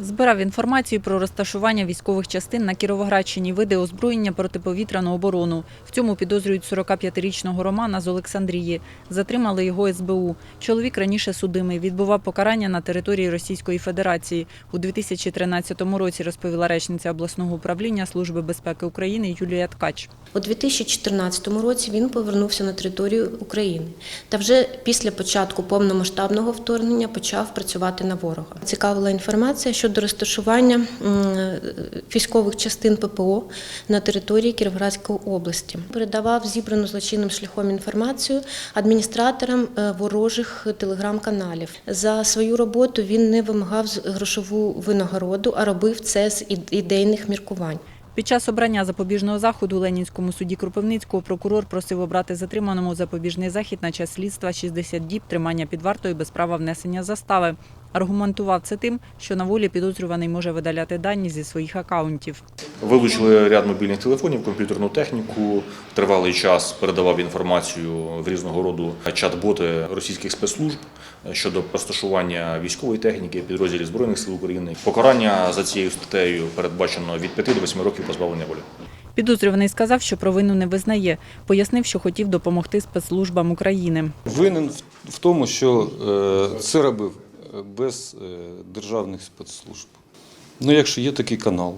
Збирав інформацію про розташування військових частин на Кіровоградщині, види озброєння протиповітряну оборону. В цьому підозрюють 45-річного Романа з Олександрії. Затримали його СБУ. Чоловік раніше судимий, відбував покарання на території Російської Федерації. У 2013 році розповіла речниця обласного управління Служби безпеки України Юлія Ткач. У 2014 році він повернувся на територію України та вже після початку повномасштабного вторгнення почав працювати на ворога. Цікавила інформація щодо розташування військових частин ППО на території Кіровоградської області. Передавав зібрану злочинним шляхом інформацію адміністраторам е, ворожих телеграм-каналів. За свою роботу він не вимагав грошову винагороду, а робив це з ідейних міркувань. Під час обрання запобіжного заходу у Ленінському суді Кропивницького прокурор просив обрати затриманому запобіжний захід на час слідства 60 діб тримання під вартою без права внесення застави. Аргументував це тим, що на волі підозрюваний може видаляти дані зі своїх акаунтів. Вилучили ряд мобільних телефонів, комп'ютерну техніку. Тривалий час передавав інформацію в різного роду чат-боти російських спецслужб щодо розташування військової техніки підрозділів збройних сил України. Покарання за цією статтею передбачено від 5 до 8 років позбавлення волі. Підозрюваний сказав, що провину не визнає. Пояснив, що хотів допомогти спецслужбам України. Винен в- тому, що е, це робив без е, державних спецслужб. Ну, якщо є такий канал,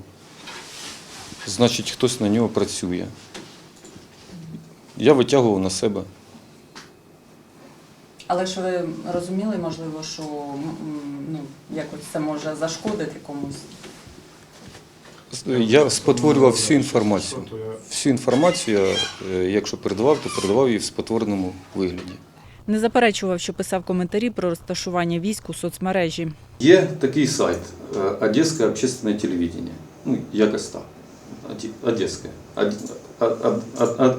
значить хтось на нього працює. Я витягував на себе. Але ж ви розуміли, можливо, що ну, якось це може зашкодити комусь. Я спотворював всю інформацію. Всю інформацію, е, якщо передавав, то передавав її в спотвореному вигляді. Не заперечував, що писав коментарі про розташування військ у соцмережі. Є такий сайт е, Одеське общественне телевидение. Ну, якось так. Одеське.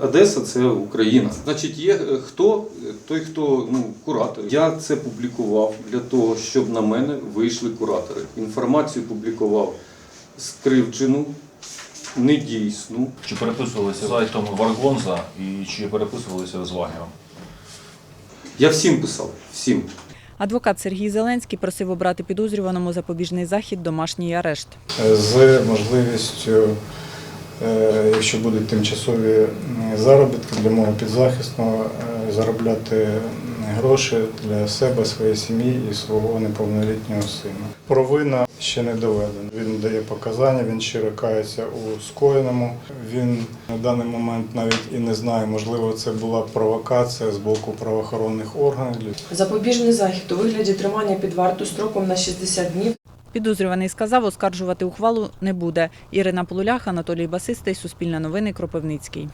Одеса це Україна. Значить, є е, хто, той, хто ну, куратор. Я це публікував для того, щоб на мене вийшли куратори. Інформацію публікував скривджену, недійсну. Чи переписувалися сайтом Варгонза і чи переписувалися з Вагнером? Я всім писав, всім. Адвокат Сергій Зеленський просив обрати підозрюваному запобіжний захід домашній арешт. з можливістю, е, якщо будуть тимчасові заробітки для мого підзахисного, е, заробляти гроші для себе, своєї сім'ї і свого неповнолітнього сина. Провина ще не доведена. Він дає показання, він щиро кається у скоєному. Він на даний момент навіть і не знає, можливо, це була провокація з боку правоохоронних органів. Запобіжний захід у вигляді тримання під варту строком на 60 днів Підозрюваний сказав, оскаржувати ухвалу не буде. Ірина Полулях, Анатолій Басистий, Суспільне новини, Кропивницький.